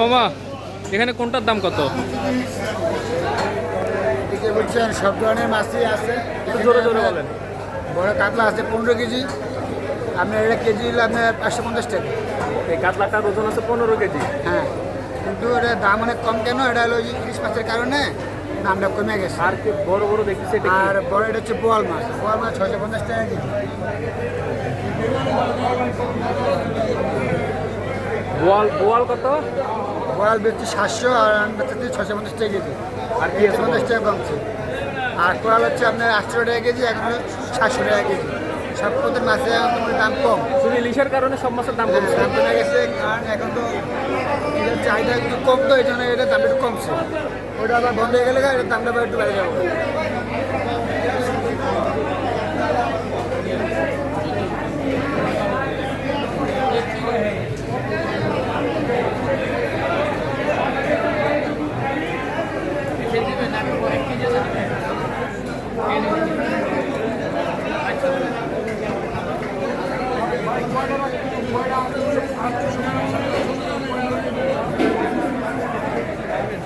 মামা এখানে কোনটার দাম কত? বলছেন সব ধরনের মাছই আছে। জোরে জোরে বলেন। বড় কাতলা আছে পনেরো কেজি। আপনার এটা কেজি হলো আপনার পাঁচশো পঞ্চাশ টাকা। এই কাতলাটার ওজন আছে পনেরো কেজি। হ্যাঁ কিন্তু এটা দাম অনেক কম কেন? এটা হলো ইলিশ মাছের কারণে দামটা কমে গেছে। আর কি বড় বড় দেখতেছি এটা আর বড় এটা হচ্ছে বোয়াল মাছ। বোয়াল মাছ ছয়শো পঞ্চাশ টাকা কেজি। বোয়াল বোয়াল কত? বোয়াল বেচছি সাতশো আর আমি বেচছি ছয়শো পঞ্চাশ টাকা কেজি। আর কি পঞ্চাশ টাকা কমছে। আর কোয়াল হচ্ছে আপনার আটশো টাকা কেজি এখন সাতশো টাকা কেজি। সব প্রত্যেক মাছে এখন দাম কম। শুধু ইলিশের কারণে সব মাছের দাম কমছে? দাম কমে গেছে কারণ এখন তো এটার চাহিদা একটু কম তো এই জন্য এটার দামটা একটু কমছে। ওটা আবার বন্ধ হয়ে গেলে এটার দামটা একটু বেড়ে যাবে।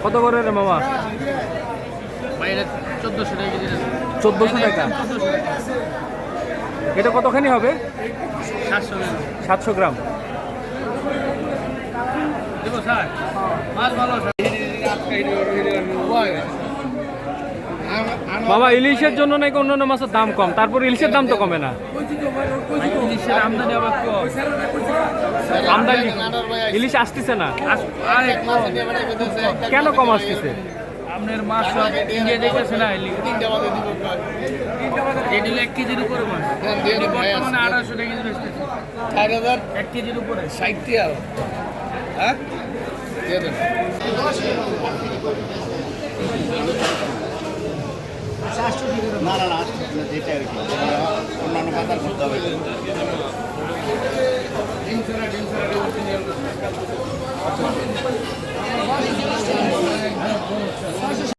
কত করে রে মামা? চোদ্দোশো টাকা চোদ্দোশো টাকা? এটা কতখানি হবে? সাতশো গ্রাম। দেবো স্যার। মাছ ভালো বাবা ইলিশের জন্য নাকি অন্যান্য মাছের দাম কম? তারপর ইলিশের দাম তো কমে না। ইলিশের আমদানি ইলিশ আসতেছে না। কেন কম আসতেছে? আপনার মাছ সব ইন্ডিয়া দেখেছে না এটি এক কেজির উপরে মাছ। বর্তমানে আড়াইশো টাকা কেজি বেচতেছে। এক কেজির উপরে। ষাট হ্যাঁ? দিয়ে দেন। না না না যেটা অন্যান্য বাজার করতে হবে ডিম ছাড়া ডিম ছাড়া